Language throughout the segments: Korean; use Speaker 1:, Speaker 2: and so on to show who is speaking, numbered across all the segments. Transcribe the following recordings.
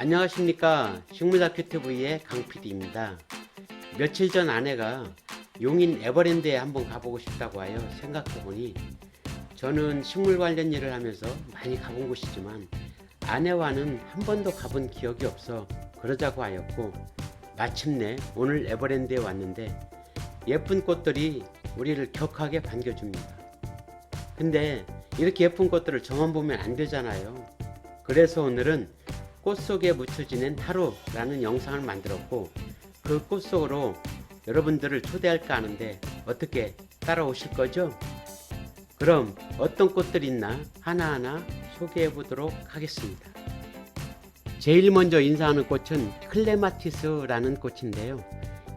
Speaker 1: 안녕하십니까 식물다큐 TV의 강PD입니다. 며칠 전 아내가 용인 에버랜드에 한번 가보고 싶다고 하여 생각해보니 저는 식물 관련 일을 하면서 많이 가본 곳이지만 아내와는 한 번도 가본 기억이 없어 그러자고 하였고 마침내 오늘 에버랜드에 왔는데 예쁜 꽃들이 우리를 격하게 반겨줍니다. 근데 이렇게 예쁜 꽃들을 저만 보면 안 되잖아요. 그래서 오늘은 꽃 속에 묻혀 지낸 하루라는 영상을 만들었고 그 꽃 속으로 여러분들을 초대할까 하는데 어떻게 따라오실 거죠? 그럼 어떤 꽃들이 있나 하나하나 소개해 보도록 하겠습니다. 제일 먼저 인사하는 꽃은 클레마티스라는 꽃인데요.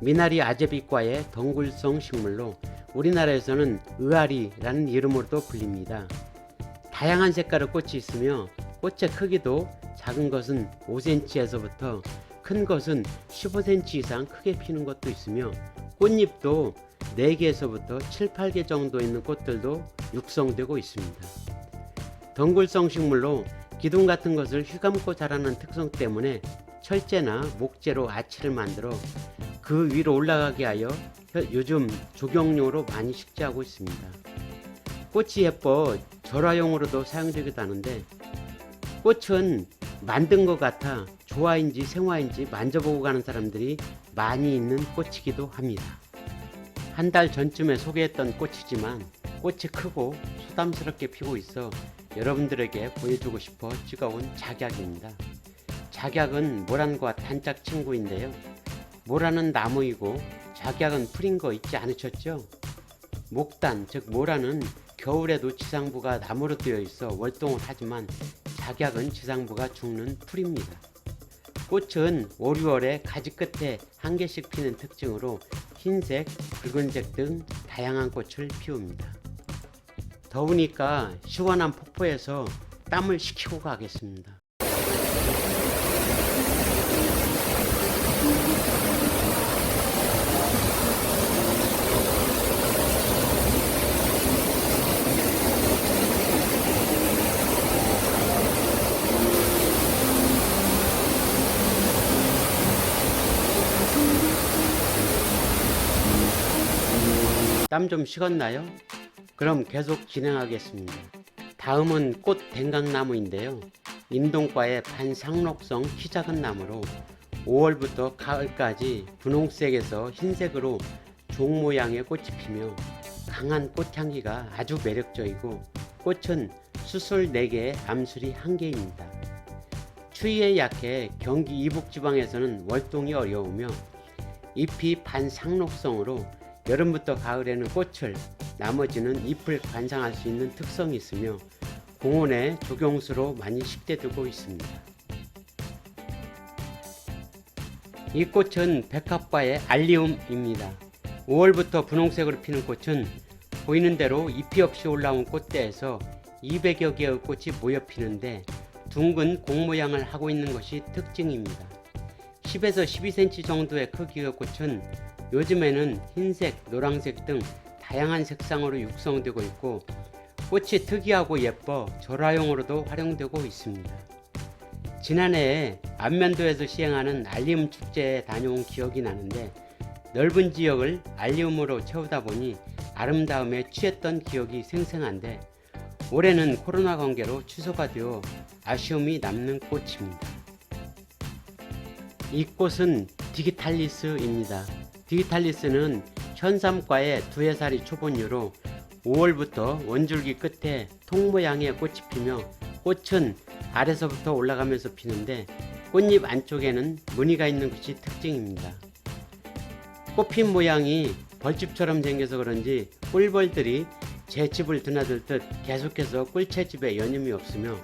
Speaker 1: 미나리 아제비과의 덩굴성 식물로 우리나라에서는 의아리라는 이름으로도 불립니다. 다양한 색깔의 꽃이 있으며 꽃의 크기도 작은 것은 5cm에서부터 큰 것은 15cm 이상 크게 피는 것도 있으며 꽃잎도 4개에서부터 7, 8개 정도 있는 꽃들도 육성되고 있습니다. 덩굴성 식물로 기둥 같은 것을 휘감고 자라는 특성 때문에 철제나 목재로 아치를 만들어 그 위로 올라가게 하여 혀- 요즘 조경용으로 많이 식재하고 있습니다. 꽃이 예뻐 절화용으로도 사용되기도 하는데 꽃은 만든 것 같아 조화인지 생화인지 만져보고 가는 사람들이 많이 있는 꽃이기도 합니다. 한 달 전쯤에 소개했던 꽃이지만 꽃이 크고 소담스럽게 피고 있어 여러분들에게 보여주고 싶어 찍어온 작약입니다. 작약은 모란과 단짝 친구인데요. 모란은 나무이고 작약은 풀인 거 잊지 않으셨죠? 목단, 즉 모란은 겨울에도 지상부가 나무로 되어 있어 월동을 하지만 작약은 지상부가 죽는 풀입니다. 꽃은 5, 6월에 가지 끝에 한 개씩 피는 특징으로 흰색, 붉은색 등 다양한 꽃을 피웁니다. 더우니까 시원한 폭포에서 땀을 식히고 가겠습니다. 땀 좀 식었나요? 그럼 계속 진행하겠습니다. 다음은 꽃 댕강나무인데요. 인동과의 반상록성 키 작은 나무로 5월부터 가을까지 분홍색에서 흰색으로 종 모양의 꽃이 피며 강한 꽃향기가 아주 매력적이고 꽃은 수술 4개, 암술이 1개입니다. 추위에 약해 경기 이북지방에서는 월동이 어려우며 잎이 반상록성으로 여름부터 가을에는 꽃을 나머지는 잎을 관상할 수 있는 특성이 있으며 공원의 조경수로 많이 식대되고 있습니다. 이 꽃은 백합과의 알리움입니다. 5월부터 분홍색으로 피는 꽃은 보이는 대로 잎이 없이 올라온 꽃대에서 200여 개의 꽃이 모여 피는데 둥근 공 모양을 하고 있는 것이 특징입니다. 10에서 12cm 정도의 크기의 꽃은 요즘에는 흰색, 노란색 등 다양한 색상으로 육성되고 있고 꽃이 특이하고 예뻐 절화용으로도 활용되고 있습니다. 지난해에 안면도에서 시행하는 알리움 축제에 다녀온 기억이 나는데 넓은 지역을 알리움으로 채우다 보니 아름다움에 취했던 기억이 생생한데 올해는 코로나 관계로 취소가 되어 아쉬움이 남는 꽃입니다. 이 꽃은 디기탈리스입니다. 디기탈리스는 현삼과의 두해살이 초본류로 5월부터 원줄기 끝에 통 모양의 꽃이 피며 꽃은 아래서부터 올라가면서 피는데 꽃잎 안쪽에는 무늬가 있는 것이 특징입니다. 꽃핀 모양이 벌집처럼 생겨서 그런지 꿀벌들이 제 집을 드나들 듯 계속해서 꿀채집에 여념이 없으며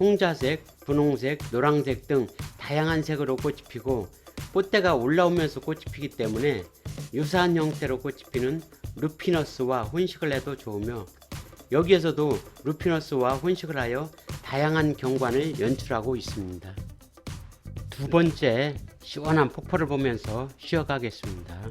Speaker 1: 홍자색, 분홍색, 노란색 등 다양한 색으로 꽃이 피고 꽃대가 올라오면서 꽃이 피기 때문에 유사한 형태로 꽃이 피는 루피너스와 혼식을 해도 좋으며 여기에서도 루피너스와 혼식을 하여 다양한 경관을 연출하고 있습니다. 두 번째 시원한 폭포를 보면서 쉬어가겠습니다.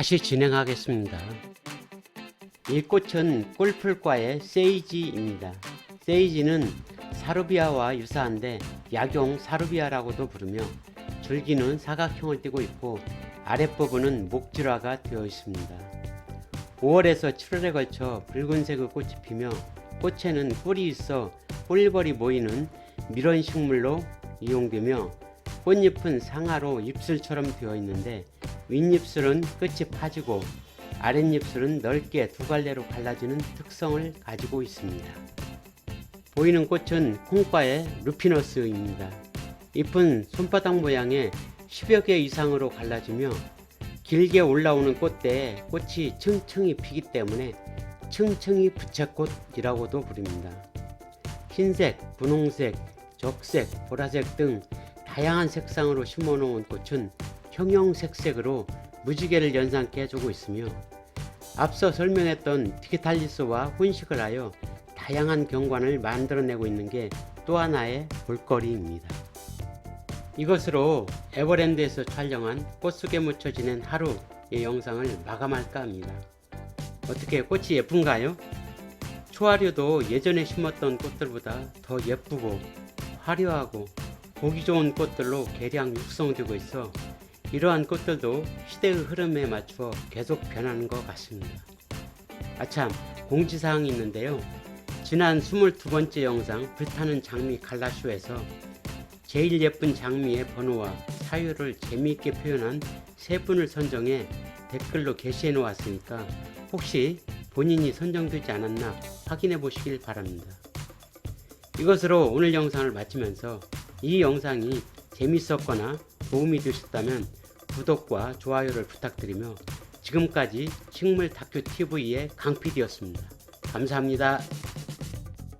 Speaker 1: 다시 진행하겠습니다. 이 꽃은 꿀풀과의 세이지입니다. 세이지는 사루비아와 유사한데 약용 사루비아라고도 부르며 줄기는 사각형을 띠고 있고 아랫부분은 목질화가 되어 있습니다. 5월에서 7월에 걸쳐 붉은색의 꽃이 피며 꽃에는 꿀이 있어 꿀벌이 모이는 밀원 식물로 이용되며 꽃잎은 상하로 입술처럼 되어 있는데 윗입술은 끝이 파지고 아랫입술은 넓게 두 갈래로 갈라지는 특성을 가지고 있습니다. 보이는 꽃은 콩과의 루피너스입니다. 잎은 손바닥 모양의 10여 개 이상으로 갈라지며 길게 올라오는 꽃대에 꽃이 층층이 피기 때문에 층층이 부채꽃이라고도 부릅니다. 흰색, 분홍색, 적색, 보라색 등 다양한 색상으로 심어 놓은 꽃은 형형색색으로 무지개를 연상케 해주고 있으며 앞서 설명했던 디기탈리스와 혼식을 하여 다양한 경관을 만들어내고 있는 게 또 하나의 볼거리입니다. 이것으로 에버랜드에서 촬영한 꽃 속에 묻혀 지낸 하루의 영상을 마감할까 합니다. 어떻게 꽃이 예쁜가요? 초하류도 예전에 심었던 꽃들보다 더 예쁘고 화려하고 보기 좋은 꽃들로 개량 육성되고 있어 이러한 꽃들도 시대의 흐름에 맞추어 계속 변하는 것 같습니다. 아참 공지사항이 있는데요. 지난 22번째 영상 불타는 장미 갈라쇼에서 제일 예쁜 장미의 번호와 사유를 재미있게 표현한 세 분을 선정해 댓글로 게시해 놓았으니까 혹시 본인이 선정되지 않았나 확인해 보시길 바랍니다. 이것으로 오늘 영상을 마치면서 이 영상이 재밌었거나 도움이 되셨다면 구독과 좋아요를 부탁드리며 지금까지 식물 다큐 TV의 강PD였습니다. 감사합니다.